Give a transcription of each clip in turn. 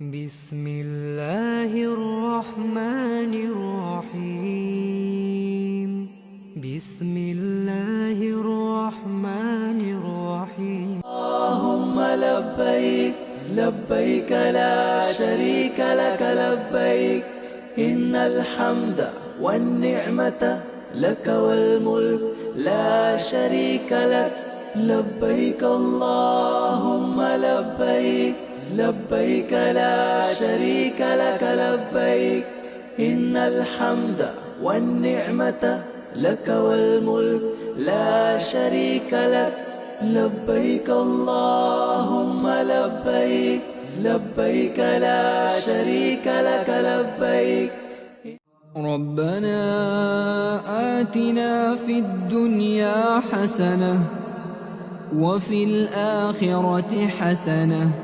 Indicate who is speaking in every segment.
Speaker 1: بسم الله الرحمن الرحيم بسم الله الرحمن الرحيم
Speaker 2: اللهم لبيك لبيك لا شريك لك لبيك إن الحمد والنعمة لك والملك لا شريك لك لبيك اللهم لبيك لبيك لا شريك لك لبيك إن الحمد والنعمة لك والملك لا شريك لك. لبيك اللهم لبيك لبيك لا شريك لك لبيك.
Speaker 1: ربنا آتنا في الدنيا حسنة وفي الآخرة حسنة.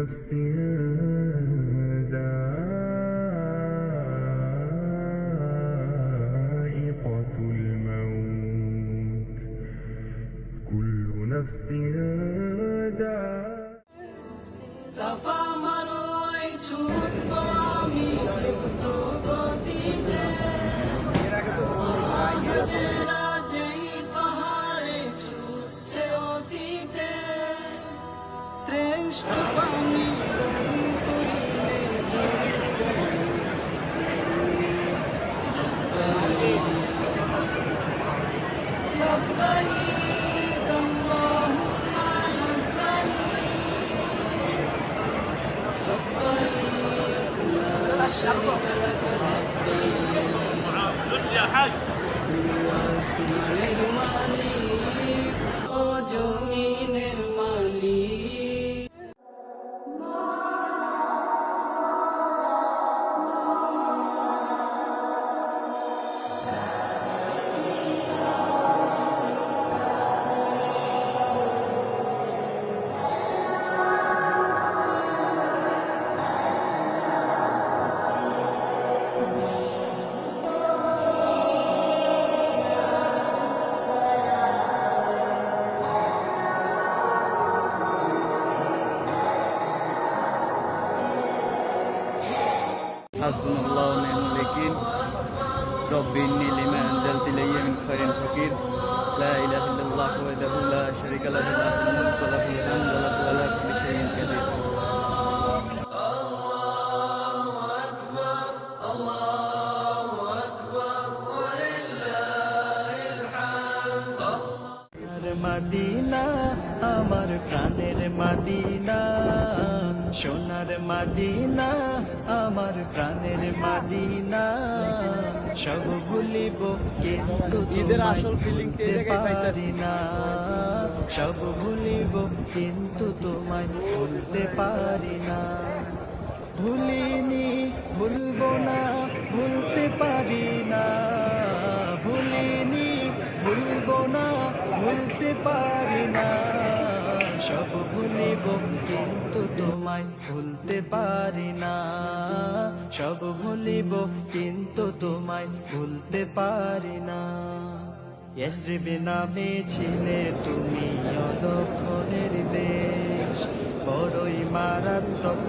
Speaker 3: نفس ذائقة الموت. كل نفس
Speaker 2: شريك لك هو
Speaker 4: حسبنا الله ونعم الوكيل. ربي إني لما أنزلت إلي من خير فقير. لا إله إلا الله وحده لا شريك له له الملك وله الحمد وله ولا كل شيء
Speaker 2: كبير মদিনা আমার প্রাণের মদিনা সোনার মাদিনা আমার প্রাণের মাদিনা। সব ভুলিব কিন্তু ভুলতে পারি না। সব ভুলিব কিন্তু তোমায় ভুলতে পারি না। ভুলিনি ভুলব না ভুলতে পারি না। ভুলিনি ভুলবো না ভুলতে পারি না। সব ভুলিব, কিন্তু তোমায় ভুলতে পারি না। সব ভুলিব, কিন্তু তোমায় ভুলতে পারি না। এসরিবি নামে ছিলে তুমি অলক্ষণের দেশ বড়ই মারাত্মক